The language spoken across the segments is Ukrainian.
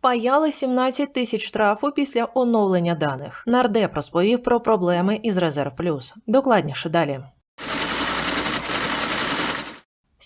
Впаяли 17 тисяч штрафу після оновлення даних. Нардеп розповів про проблеми із Резерв Плюс. Докладніше далі.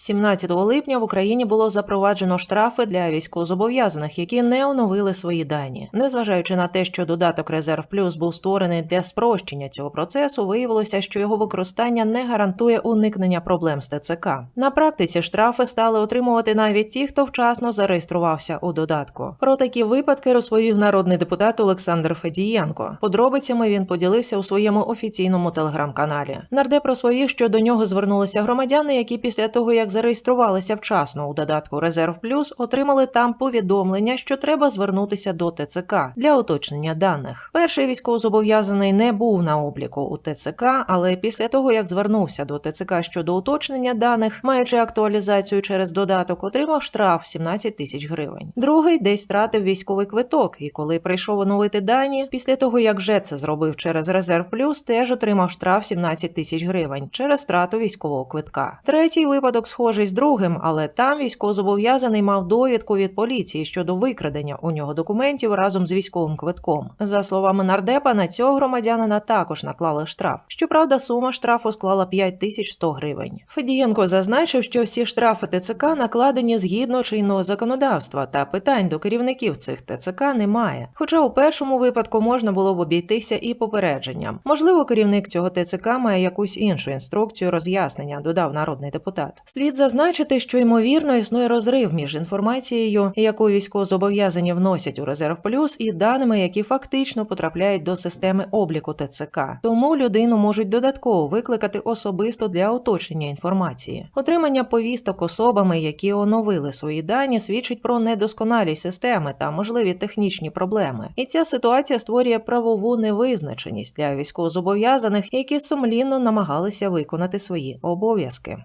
17 липня в Україні було запроваджено штрафи для військовозобов'язаних, які не оновили свої дані. Незважаючи на те, що додаток Резерв Плюс був створений для спрощення цього процесу, виявилося, що його використання не гарантує уникнення проблем з ТЦК. На практиці штрафи стали отримувати навіть ті, хто вчасно зареєструвався у додатку. Про такі випадки розповів народний депутат Олександр Федієнко. Подробицями він поділився у своєму офіційному телеграм-каналі. Нардеп розповів, що до нього звернулися громадяни, які після того як зареєструвалися вчасно у додатку Резерв Плюс, отримали там повідомлення, що треба звернутися до ТЦК для уточнення даних. Перший військовозобов'язаний не був на обліку у ТЦК, але після того як звернувся до ТЦК щодо уточнення даних, маючи актуалізацію через додаток, отримав штраф 17 тисяч гривень. Другий десь втратив військовий квиток, і коли прийшов оновити дані, після того як вже це зробив через Резерв Плюс, теж отримав штраф 17 тисяч гривень через втрату військового квитка. Третій випадок схожий з другим, але там військовозобов'язаний мав довідку від поліції щодо викрадення у нього документів разом з військовим квитком. За словами нардепа, на цього громадянина також наклали штраф. Щоправда, сума штрафу склала 5100 гривень. Федієнко зазначив, що всі штрафи ТЦК накладені згідно чинного законодавства, та питань до керівників цих ТЦК немає. Хоча у першому випадку можна було б обійтися і попередженням. Можливо, керівник цього ТЦК має якусь іншу інструкцію роз'яснення, додав народний депутат. Слід зазначити, що ймовірно існує розрив між інформацією, яку військовозобов'язані вносять у резерв плюс, і даними, які фактично потрапляють до системи обліку ТЦК. Тому людину можуть додатково викликати особисто для уточнення інформації. Отримання повісток особами, які оновили свої дані, свідчить про недосконалість системи та можливі технічні проблеми. І ця ситуація створює правову невизначеність для військовозобов'язаних, які сумлінно намагалися виконати свої обов'язки.